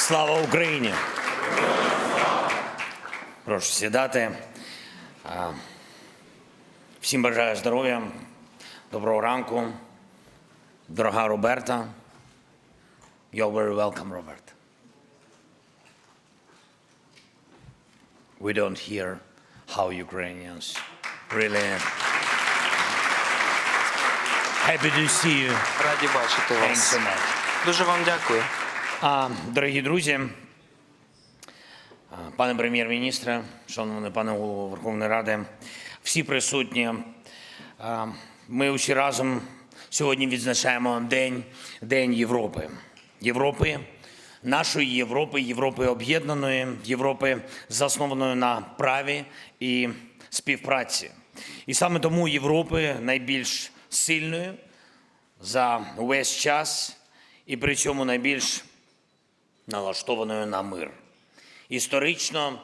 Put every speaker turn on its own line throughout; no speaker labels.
Слава Україні! Прошу сідати. Всім бажаю здоров'я, доброго ранку. Дорога Роберта. You're very welcome, Robert. We don't hear how Ukrainians really happy to see you.
Раді бачити вас. Дуже вам дякую.
Дорогі друзі, пане прем'єр-міністре, шановний пане голово Верховної Ради, всі присутні, ми усі разом сьогодні відзначаємо День, День Європи. Європи, нашої Європи, Європи об'єднаної, Європи, заснованої на праві і співпраці. І саме тому Європи найбільш сильною за увесь час і при цьому найбільш налаштованою на мир. Історично,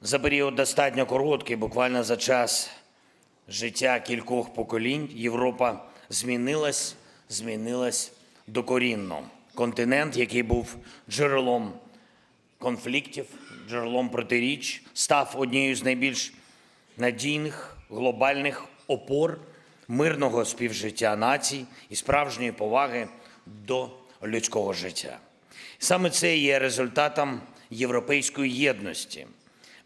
за період достатньо короткий, буквально за час життя кількох поколінь, Європа змінилась, змінилась докорінно. Континент, який був джерелом конфліктів, джерелом протиріч, став однією з найбільш надійних глобальних опор мирного співжиття націй і справжньої поваги до людського життя. Саме це є результатом європейської єдності,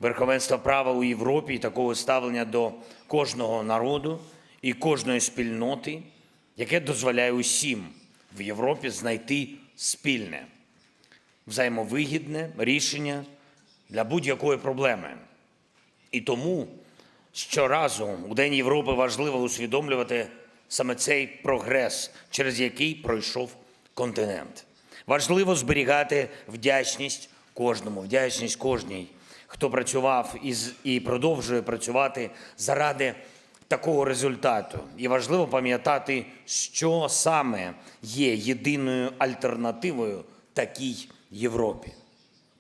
верховенства права у Європі і такого ставлення до кожного народу і кожної спільноти, яке дозволяє усім в Європі знайти спільне взаємовигідне рішення для будь-якої проблеми. І тому щоразу у День Європи важливо усвідомлювати саме цей прогрес, через який пройшов континент. Важливо зберігати вдячність кожному, вдячність кожній, хто працював і, продовжує працювати заради такого результату. І важливо пам'ятати, що саме є єдиною альтернативою такій Європі.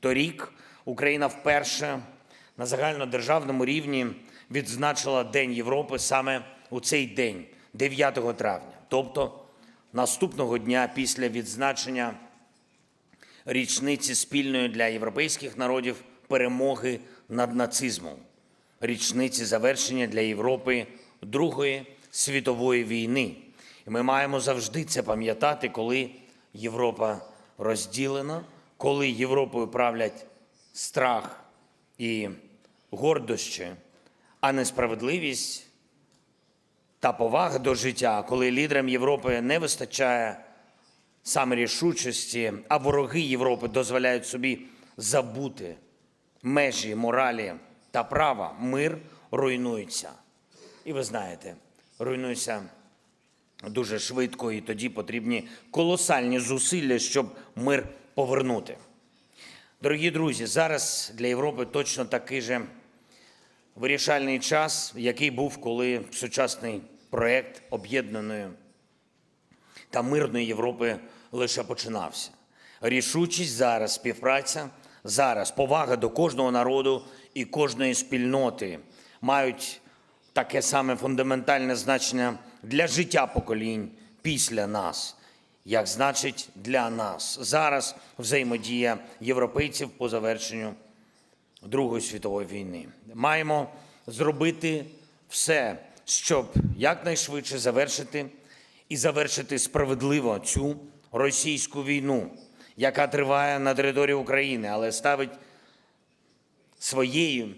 Торік Україна вперше на загальнодержавному рівні відзначила День Європи саме у цей день, 9 травня, тобто наступного дня після відзначення річниці спільної для європейських народів перемоги над нацизмом, річниці завершення для Європи Другої світової війни. І ми маємо завжди це пам'ятати, коли Європа розділена, коли Європою правлять страх і гордощі, а не справедливість та повага до життя, коли лідерам Європи не вистачає саме рішучості, а вороги Європи дозволяють собі забути межі моралі та права, мир руйнується. І ви знаєте, руйнується дуже швидко, і тоді потрібні колосальні зусилля, щоб мир повернути. Дорогі друзі, зараз для Європи точно такий же вирішальний час, який був, коли сучасний проєкт об'єднаної та мирної Європи лише починався. Рішучість зараз, співпраця зараз, повага до кожного народу і кожної спільноти мають таке саме фундаментальне значення для життя поколінь після нас, як значить для нас. Зараз взаємодія європейців по завершенню Другої світової війни. Маємо зробити все, щоб якнайшвидше завершити і завершити справедливо цю російську війну, яка триває на території України, але ставить своєю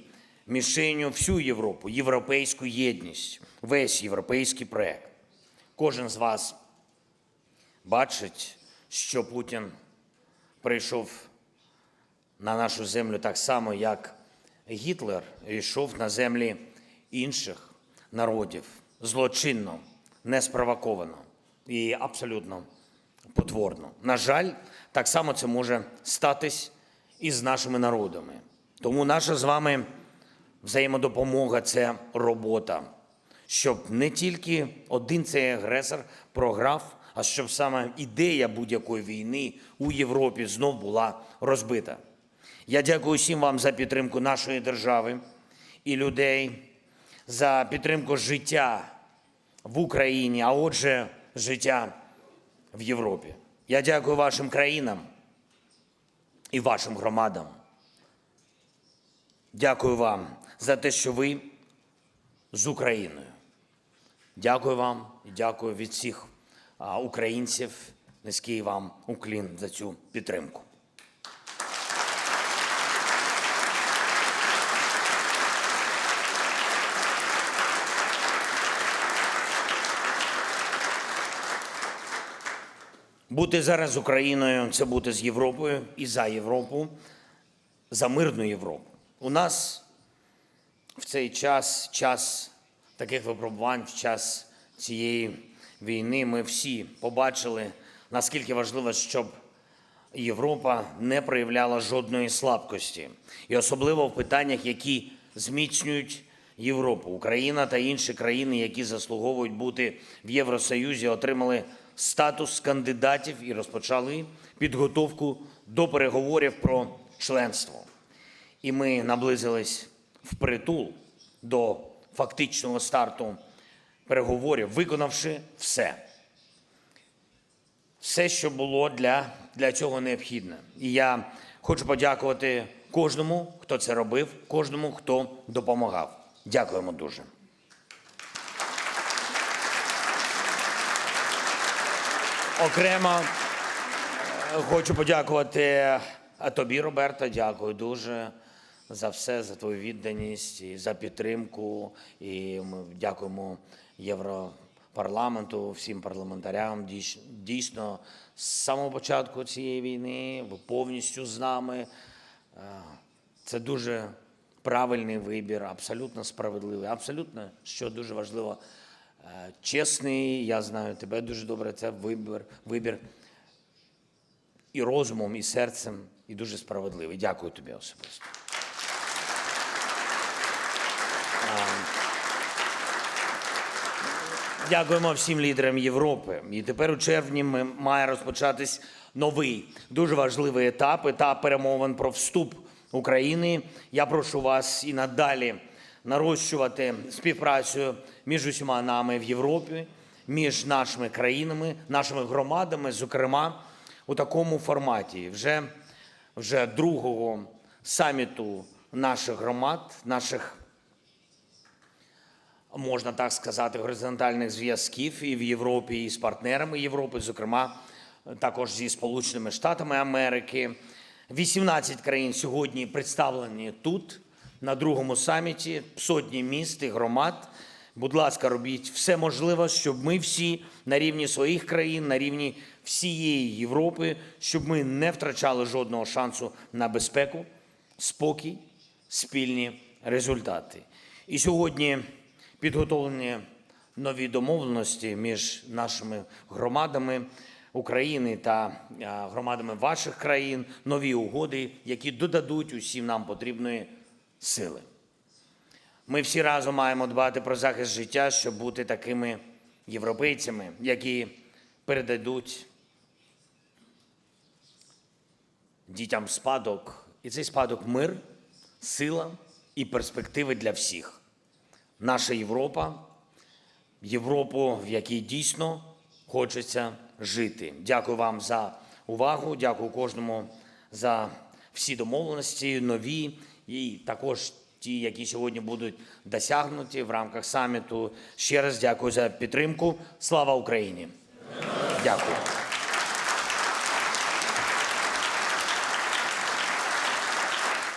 мішенью всю Європу, європейську єдність, весь європейський проект. Кожен з вас бачить, що Путін прийшов на нашу землю так само, як Гітлер йшов на землі інших народів злочинно, неспровоковано і абсолютно потворно. На жаль, так само це може статись і з нашими народами. Тому наша з вами взаємодопомога це робота, щоб не тільки один цей агресор програв, а щоб саме ідея будь-якої війни у Європі знов була розбита. Я дякую всім вам за підтримку нашої держави і людей, за підтримку життя в Україні, а отже, життя в Європі. Я дякую вашим країнам, і вашим громадам. Дякую вам за те, що ви з Україною. Дякую вам і дякую від всіх українців. Низький вам уклін за цю підтримку. Бути зараз Україною це бути з Європою і за Європу, за мирну Європу. У нас в цей час, час таких випробувань, в час цієї війни, ми всі побачили, наскільки важливо, щоб Європа не проявляла жодної слабкості, і особливо в питаннях, які зміцнюють Європу. Україна та інші країни, які заслуговують бути в Євросоюзі, отримали статус кандидатів і розпочали підготовку до переговорів про членство. І ми наблизились впритул до фактичного старту переговорів, виконавши все. Все, що було для, для цього необхідне. І я хочу подякувати кожному, хто це робив, кожному, хто допомагав. Дякуємо дуже. Окремо е, хочу подякувати е, тобі, Роберта. Дякую дуже за все, за твою відданість і за підтримку. І ми дякуємо Європарламенту, всім парламентарям. Дійс- Дійсно, з самого початку цієї війни ви повністю з нами. Е, Це дуже правильний вибір, абсолютно справедливий, абсолютно, що дуже важливо, чесний. Я знаю тебе дуже добре. Це вибір, вибір і розумом, і серцем, і дуже справедливий. Дякую тобі особисто. Дякуємо всім лідерам Європи. І тепер у червні ми має розпочатись новий дуже важливий етап етап перемовин про вступ України. Я прошу вас і надалі нарощувати співпрацю між усіма нами в Європі, між нашими країнами, нашими громадами, зокрема у такому форматі. Вже вже другого саміту наших громад, наших можна так сказати, горизонтальних зв'язків і в Європі, і з партнерами Європи, зокрема, також зі Сполученими Штатами Америки. 18 країн сьогодні представлені тут, на другому саміті, сотні міст і громад. Будь ласка, робіть все можливе, щоб ми всі на рівні своїх країн, на рівні всієї Європи, щоб ми не втрачали жодного шансу на безпеку, спокій, спільні результати. І сьогодні підготовлені нові домовленості між нашими громадами України та громадами ваших країн, нові угоди, які додадуть усім нам потрібної сили. Ми всі разом маємо дбати про захист життя, щоб бути такими європейцями, які передадуть дітям спадок, і цей спадок мир, сила і перспективи для всіх. Наша Європа, Європу, в якій дійсно хочеться жити. Дякую вам за увагу. Дякую кожному за всі домовленості, нові і також ті, які сьогодні будуть досягнуті в рамках саміту. Ще раз дякую за підтримку. Слава Україні! Дякую.